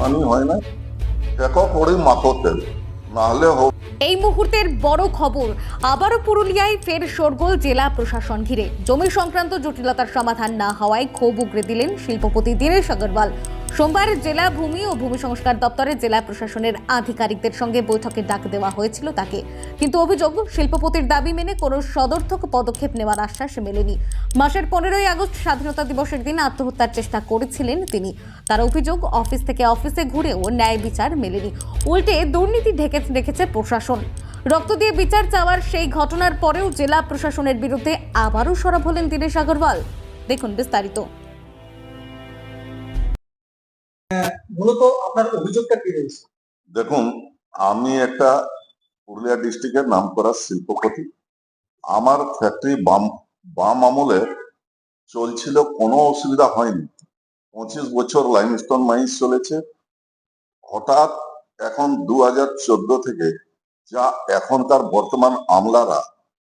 শুনানি হয় না। নাহলে হোক এই মুহূর্তের বড় খবর, আবারও পুরুলিয়ায় ফের শোরগোল জেলা প্রশাসন ঘিরে। জমি সংক্রান্ত জটিলতার সমাধান না হওয়ায় ক্ষোভ উগরে দিলেন শিল্পপতি দীনেশ আগরওয়াল। সোমবার জেলা ভূমি ও ভূমি সংস্কার দপ্তরে জেলা প্রশাসনের আধিকারিকদের সঙ্গে বৈঠকে ডাক দেওয়া হয়েছিল তাকে। কিন্তু অভিযোগ, শিল্পপতির দাবি মেনে কোনো সদর্থক পদক্ষেপ নেওয়ার আশ্বাস মেলেনি। মাসের পনেরোই আগস্ট স্বাধীনতা দিবসের দিন আত্মহত্যার চেষ্টা করেছিলেন তিনি। তার অভিযোগ, অফিস থেকে অফিসে ঘুরেও ন্যায় বিচার মেলেনি। উল্টে দুর্নীতি ঢেকে রেখেছে প্রশাসন। রক্ত দিয়ে বিচার চাওয়ার সেই ঘটনার পরেও জেলা প্রশাসনের বিরুদ্ধে আবারও সরব হলেন দীনেশ আগরওয়াল। দেখুন বিস্তারিত। মূলত আপনার অভিযোগটা কি রয়েছে? দেখুন, আমি একটা পুরুলিয়া ডিস্ট্রিক্টের নাম করা শিল্পপতি। আমার ফ্যাক্টরি বাম বাম আমলে চলছিল, কোনো অসুবিধা হয়নি। পঁচিশ বছর লাইমস্টোন মাইন্স চলেছে। হঠাৎ এখন দু হাজার চোদ্দ থেকে যা এখনকার বর্তমান আমলারা,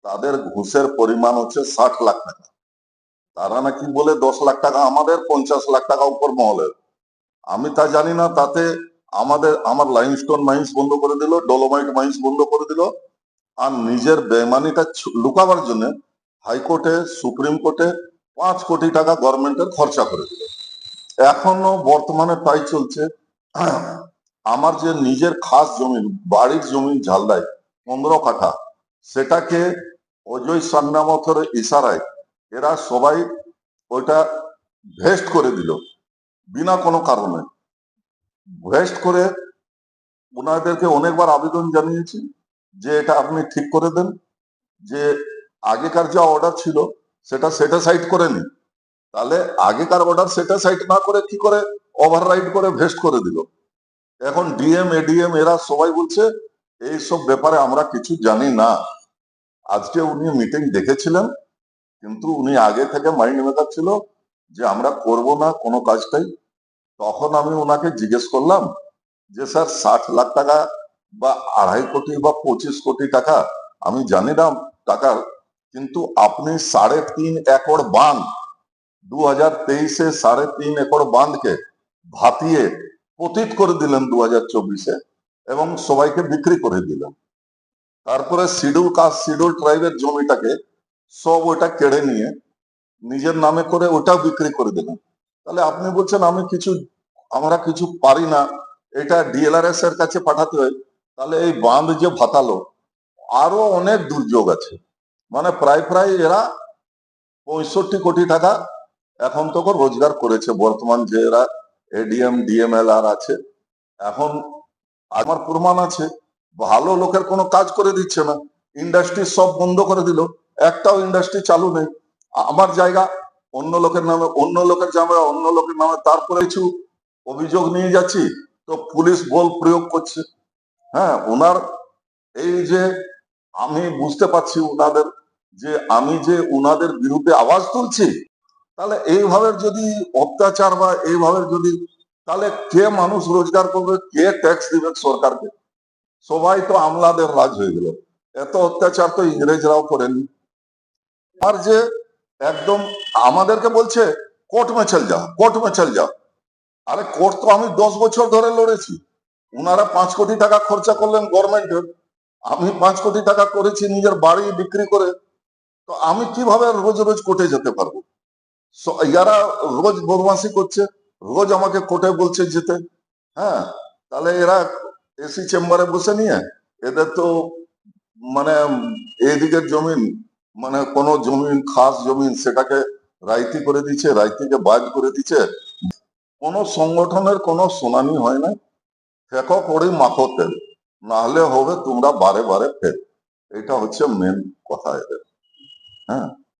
তাদের ঘুষের পরিমাণ হচ্ছে ষাট লাখ টাকা। তারা নাকি বলে দশ লাখ টাকা, আমাদের পঞ্চাশ লাখ টাকা উপর মহলের। আমি তা জানি না, তাতে আমাদের, আমার লাইমস্টোন মাইন্স বন্ধ করে দিল ডলোমাইট মাইন্স বন্ধ করে দিল, আর নিজের বেমানিটা লুকাবার জন্য হাইকোর্টে, সুপ্রিম কোর্টে পাঁচ কোটি টাকা গভর্নমেন্টের খরচা করে দিল। এখনও বর্তমানে তাই চলছে। আমার যে নিজের খাস জমি, বাড়ির জমি ঝালদায়, পনেরো কাঠা, সেটাকে অজয় সান্নামথর ইশারায় এরা সবাই ওইটা ভেস্ট করে দিল। বিনা কোনো কারণে। ভেস্ট করে ওনাদেরকে অনেকবার আবেদন জানিয়েছি যে এটা আপনি ঠিক করে দেন, যে আগেকার যা অর্ডার ছিল সেটা সেটা সাইড করে নিন। তাহলে আগেকার অর্ডার সেটা সাইড না করে কি করে ওভাররাইড করে ভেস্ট করে দিল? এখন ডিএম এডিএম এরা সবাই বলছে, এই সব ব্যাপারে আমরা কিছু জানি না। আজকে উনি মিটিং দেখেছিলেন, কিন্তু উনি আগে থেকে মাইন্ড মেকার ছিল যে আমরা করব না কোনো কাজটাই, তখন আমি ওনাকে জিজ্ঞেস করলাম যে, স্যার, ষাট লাখ টাকা বা আড়াই কোটি বা পঁচিশ কোটি টাকা, আমি জানি না টাকার কিন্তু আপনি সাড়ে তিন একর বাঁধ দু হাজার তেইশে সাড়ে তিন একর বাঁধকে ভাতিয়ে পতিত করে দিলেন দু হাজার চব্বিশে এবং সবাইকে বিক্রি করে দিলেন। তারপরে শিডিউল কাস্ট শিডিউল ট্রাইবের জমিটাকে সব ওটা কেড়ে নিয়ে নিজের নামে করে ওটাও বিক্রি করে দিলেন তাহলে আপনি বলছেন, আমি কিছু, আমরা কিছু পারি না। এটা ডিএলআরএস এর কাছে পাঠাতে হয়। তাহলে এই বাঁধ যে ভাতালো। আরও অনেক দুর্যোগ আছে। মানে প্রায় প্রায় এরা পঁয়ষট্টি কোটি টাকা এখন তো রোজগার করেছে। বর্তমান যে এরা এডিএম ডিএমএলআর আছে, এখন আমার প্রমাণ আছে। ভালো লোকের কোনো কাজ করে দিচ্ছে না। ইন্ডাস্ট্রি সব বন্ধ করে দিল। একটাও ইন্ডাস্ট্রি চালু নেই। আমার জায়গা, অন্য লোকের নামে, অন্য লোকের জামা, অন্য লোকের নামে, তারপরে কিছু অভিযোগ নিয়ে যাচ্ছি, তো পুলিশ বল প্রয়োগ করছে। হ্যাঁ ওনার এই যে আমি বুঝতে পারছি ওনাদের যে আমি যে ওনাদের বিরুদ্ধে আওয়াজ তুলছি, তাহলে এইভাবে যদি অত্যাচার বা এইভাবে যদি, তাহলে কে মানুষ রোজগার করবে, কে ট্যাক্স দিবে সরকারকে? সবাই তো আমলাদের রাজ হয়ে গেল। এত অত্যাচার তো ইংরেজরাও করেনি। আর যে একদম আমাদেরকে বলছে, কোর্ট মে চল যা কোর্ট মে চল যা আরে কোর্ট তো আমি দশ বছর ধরে লড়েছি। ওনারা পাঁচ কোটি টাকা খরচা করলেন গভর্নমেন্টের আমি পাঁচ কোটি টাকা করেছি নিজের বাড়ি বিক্রি করে। তো আমি কীভাবে রোজ রোজ কোর্টে যেতে পারব? ইয়ারা রোজ বদমাসি করছে, রোজ আমাকে কোর্টে বলছে যেতে। হ্যাঁ তাহলে এরা এসি চেম্বারে বসে নিয়ে, এদের তো মানে এইদিকের জমিন মানে কোন জমিন, খাস জমিন সেটাকে রাইতি করে দিচ্ছে, রাইতিকে বাজ করে দিচ্ছে। কোন সংগঠনের কোনো শুনানি হয় না। ফেঁকো করি মাখো তেল। নাহলে হবে তোমরা বারে বারে ফের। এটা হচ্ছে মেন কথা এদের। হ্যাঁ?